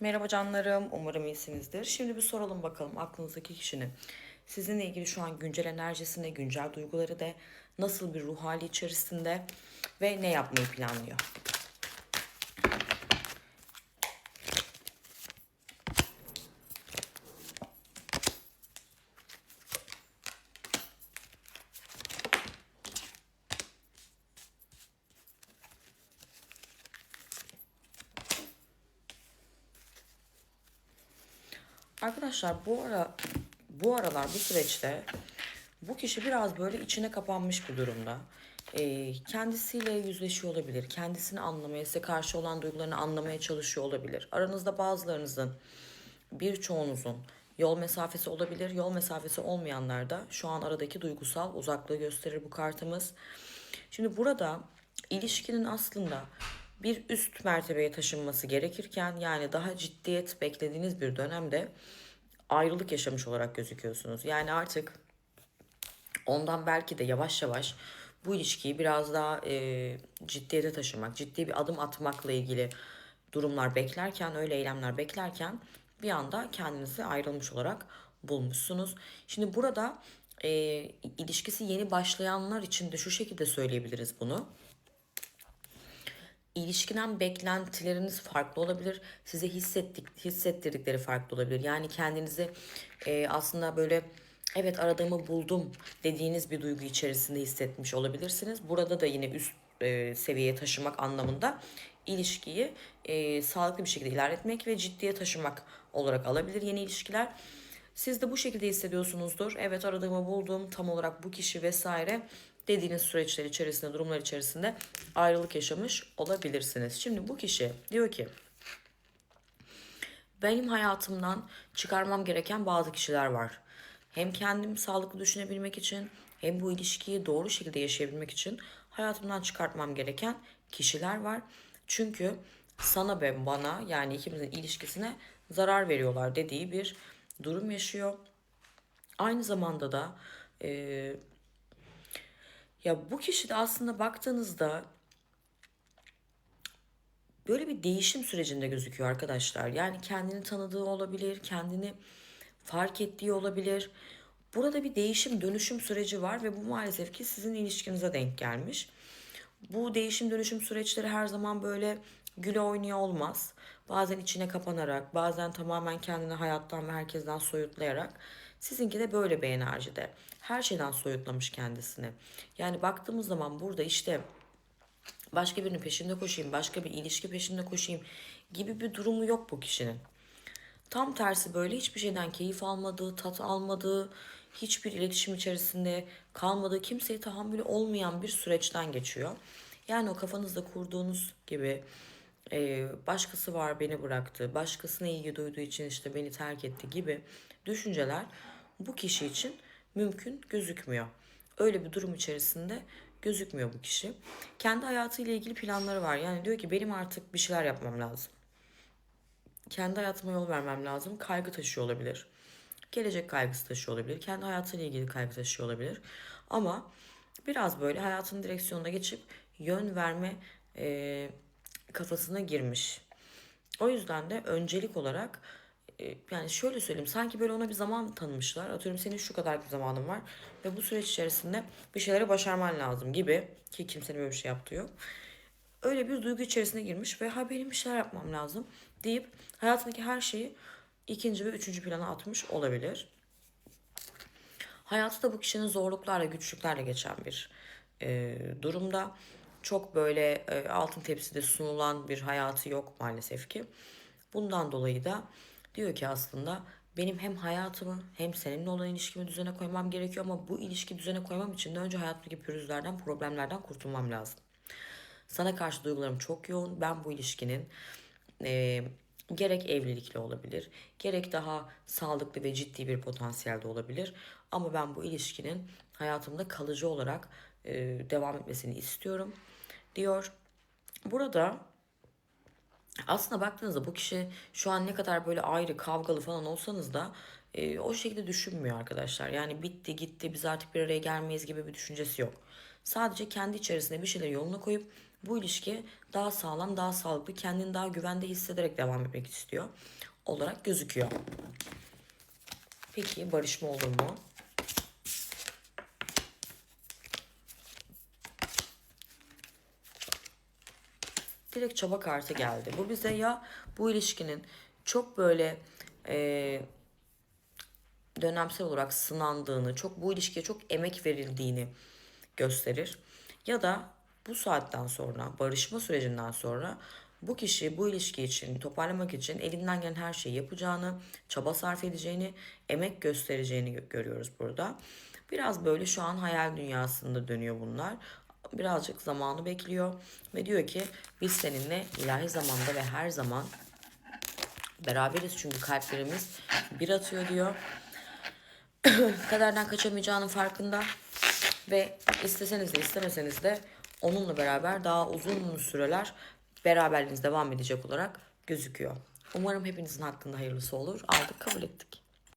Merhaba canlarım, umarım iyisinizdir. Şimdi bir soralım bakalım aklınızdaki kişinin sizinle ilgili şu an güncel enerjisinde, güncel duyguları da nasıl bir ruh hali içerisinde ve ne yapmayı planlıyor? Arkadaşlar bu ara bu aralar bu süreçte bu kişi biraz böyle içine kapanmış bir durumda. Ee, kendisiyle yüzleşiyor olabilir. Kendisini anlamaya, size karşı olan duygularını anlamaya çalışıyor olabilir. Aranızda bazılarınızın, birçoğunuzun yol mesafesi olabilir. Yol mesafesi olmayanlar da şu an aradaki duygusal uzaklığı gösterir bu kartımız. Şimdi burada ilişkinin aslında bir üst mertebeye taşınması gerekirken yani daha ciddiyet beklediğiniz bir dönemde ayrılık yaşamış olarak gözüküyorsunuz. Yani artık ondan belki de yavaş yavaş bu ilişkiyi biraz daha e, ciddiyete taşımak, ciddi bir adım atmakla ilgili durumlar beklerken, öyle eylemler beklerken bir anda kendinizi ayrılmış olarak bulmuşsunuz. Şimdi burada e, ilişkisi yeni başlayanlar için de şu şekilde söyleyebiliriz bunu ilişkiden beklentileriniz farklı olabilir. Size hissettik, hissettirdikleri farklı olabilir. Yani kendinizi e, aslında böyle evet aradığımı buldum dediğiniz bir duygu içerisinde hissetmiş olabilirsiniz. Burada da yine üst e, seviyeye taşımak anlamında ilişkiyi e, sağlıklı bir şekilde ilerletmek ve ciddiye taşımak olarak alabilir yeni ilişkiler. Siz de bu şekilde hissediyorsunuzdur. Evet aradığımı buldum tam olarak bu kişi vesaire dediğiniz süreçler içerisinde, durumlar içerisinde ayrılık yaşamış olabilirsiniz. Şimdi bu kişi diyor ki benim hayatımdan çıkarmam gereken bazı kişiler var. Hem kendim sağlıklı düşünebilmek için hem bu ilişkiyi doğru şekilde yaşayabilmek için hayatımdan çıkartmam gereken kişiler var. Çünkü sana ve bana yani ikimizin ilişkisine zarar veriyorlar dediği bir durum yaşıyor. Aynı zamanda da e, ya bu kişi de aslında baktığınızda böyle bir değişim sürecinde gözüküyor arkadaşlar. Yani kendini tanıdığı olabilir, kendini fark ettiği olabilir. Burada bir değişim, dönüşüm süreci var ve bu maalesef ki sizin ilişkinize denk gelmiş. Bu değişim dönüşüm süreçleri her zaman böyle güle oynaya olmaz. Bazen içine kapanarak, bazen tamamen kendini hayattan ve herkesten soyutlayarak. Sizinki de böyle bir enerjide. Her şeyden soyutlamış kendisini. Yani baktığımız zaman burada işte başka birinin peşinde koşayım, başka bir ilişki peşinde koşayım gibi bir durumu yok bu kişinin. Tam tersi böyle hiçbir şeyden keyif almadığı, tat almadığı, hiçbir iletişim içerisinde kalmadığı, kimseye tahammülü olmayan bir süreçten geçiyor. Yani o kafanızda kurduğunuz gibi e, başkası var beni bıraktı, başkasına ilgi duyduğu için işte beni terk etti gibi düşünceler bu kişi için mümkün gözükmüyor. Öyle bir durum içerisinde gözükmüyor bu kişi. Kendi hayatıyla ilgili planları var. Yani diyor ki benim artık bir şeyler yapmam lazım. Kendi hayatıma yol vermem lazım. Kaygı taşıyor olabilir. Gelecek kaygısı taşıyor olabilir. Kendi hayatıyla ilgili kaygı taşıyor olabilir. Ama biraz böyle hayatın direksiyonuna geçip yön verme e, kafasına girmiş. O yüzden de öncelik olarak e, yani şöyle söyleyeyim sanki böyle ona bir zaman tanımışlar. Atıyorum senin şu kadar bir zamanın var ve bu süreç içerisinde bir şeyleri başarman lazım gibi ki kimsenin böyle bir şey yaptığı yok. Öyle bir duygu içerisine girmiş ve ha benim bir şeyler yapmam lazım deyip hayatındaki her şeyi ikinci ve üçüncü plana atmış olabilir. Hayatı da bu kişinin zorluklarla, güçlüklerle geçen bir e, durumda. Çok böyle e, altın tepside sunulan bir hayatı yok maalesef ki. Bundan dolayı da diyor ki aslında benim hem hayatımı hem seninle olan ilişkimi düzene koymam gerekiyor ama bu ilişki düzene koymam için de önce hayatımdaki pürüzlerden, problemlerden kurtulmam lazım. Sana karşı duygularım çok yoğun. Ben bu ilişkinin e, gerek evlilikle olabilir, gerek daha sağlıklı ve ciddi bir potansiyelde olabilir. Ama ben bu ilişkinin hayatımda kalıcı olarak e, devam etmesini istiyorum diyor. Burada aslında baktığınızda bu kişi şu an ne kadar böyle ayrı kavgalı falan olsanız da e, o şekilde düşünmüyor arkadaşlar. Yani bitti gitti biz artık bir araya gelmeyiz gibi bir düşüncesi yok. Sadece kendi içerisinde bir şeyleri yoluna koyup bu ilişki daha sağlam, daha sağlıklı, kendini daha güvende hissederek devam etmek istiyor olarak gözüküyor. Peki barışma olur mu? Direkt çaba kartı geldi. Bu bize ya bu ilişkinin çok böyle e, dönemsel olarak sınandığını, çok bu ilişkiye çok emek verildiğini gösterir. Ya da bu saatten sonra, barışma sürecinden sonra bu kişi bu ilişki için, toparlamak için elinden gelen her şeyi yapacağını, çaba sarf edeceğini, emek göstereceğini gö- görüyoruz burada. Biraz böyle şu an hayal dünyasında dönüyor bunlar. Birazcık zamanı bekliyor ve diyor ki biz seninle ilahi zamanda ve her zaman beraberiz çünkü kalplerimiz bir atıyor diyor. Kaderden kaçamayacağının farkında ve isteseniz de istemeseniz de onunla beraber daha uzun süreler beraberliğiniz devam edecek olarak gözüküyor. Umarım hepinizin hakkında hayırlısı olur. Aldık kabul ettik.